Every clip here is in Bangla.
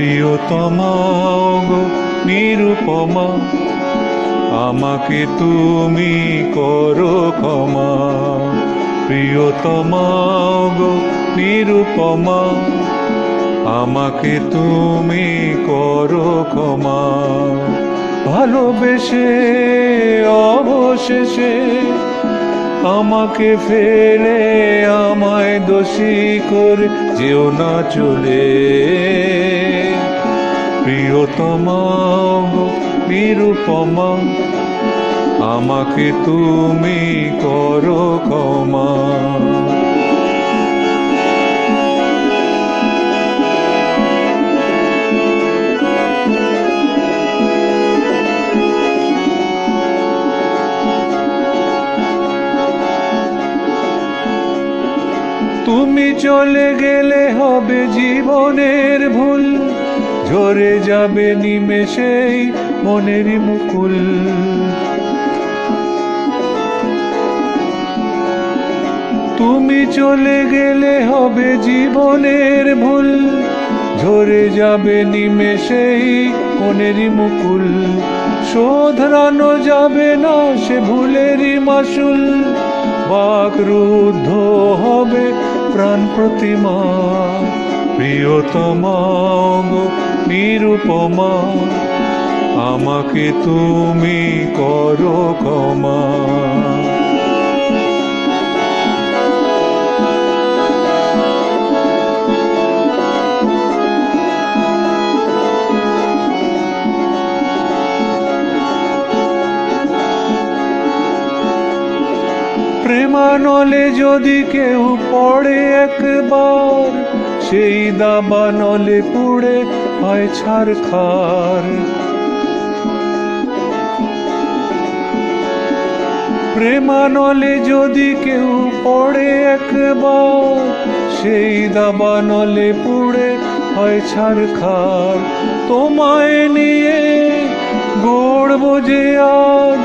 প্রিয়তমা গো নিরুপমা, আমাকে তুমি করো ক্ষমা। প্রিয়তমা গো নিরুপমা, আমাকে তুমি করো ক্ষমা। ভালোবেসে, অবশেষে আমাকে ফেলে করে যেও না চলে। প্রিয়তম নিরুপমা আমাকে তুমি করো ক্ষমা। তুমি চলে গেলে হবে জীবনের ভুল। ঝরে যাবে নিমেষেই মনের মুকুল। তুমি চলে গেলে হবে জীবনের ভুল। ঝরে যাবে নিমেষেই মনেরই মুকুল। শোধরানো যাবে না সে ভুলেরই মাসুল বাকরুদ্ধ হবে প্রাণ প্রতিমা প্রিয়তমা নিরুপমা আমাকে তুমি করো ক্ষমা। প্রেমানলে যদি কেউ পড়ে একবার, সেই দাবানলে পুড়ে হয় ছাড় খার প্রেমানলে যদি কেউ পড়ে একবার, সেই দাবানলে পুড়ে হয় ছাড় খার তোমায় নিয়ে গড়ব যে আজ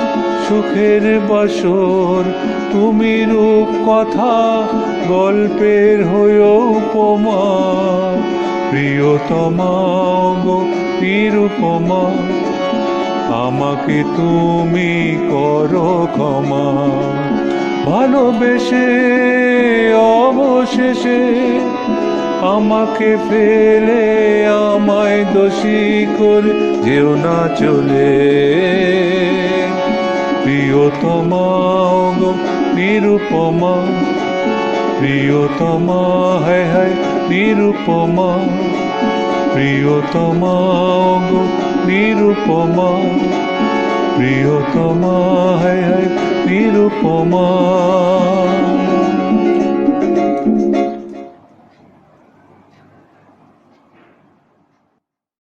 সুখের বাসর তুমি রূপ কথা গল্পের হয়েও উপমা। প্রিয়তমা গো আমাকে তুমি করো ক্ষমা। ভালোবেসে, অবশেষে, আমাকে ফেলে আমায় দোষী করে যেও না চলে। প্রিয়তমা গো নিরুপমা। প্রিয়তমা হায় হায় নিরুপমা। প্রিয়তমা গো নিরুপমা। প্রিয়তমা হায় হায় নিরুপমা।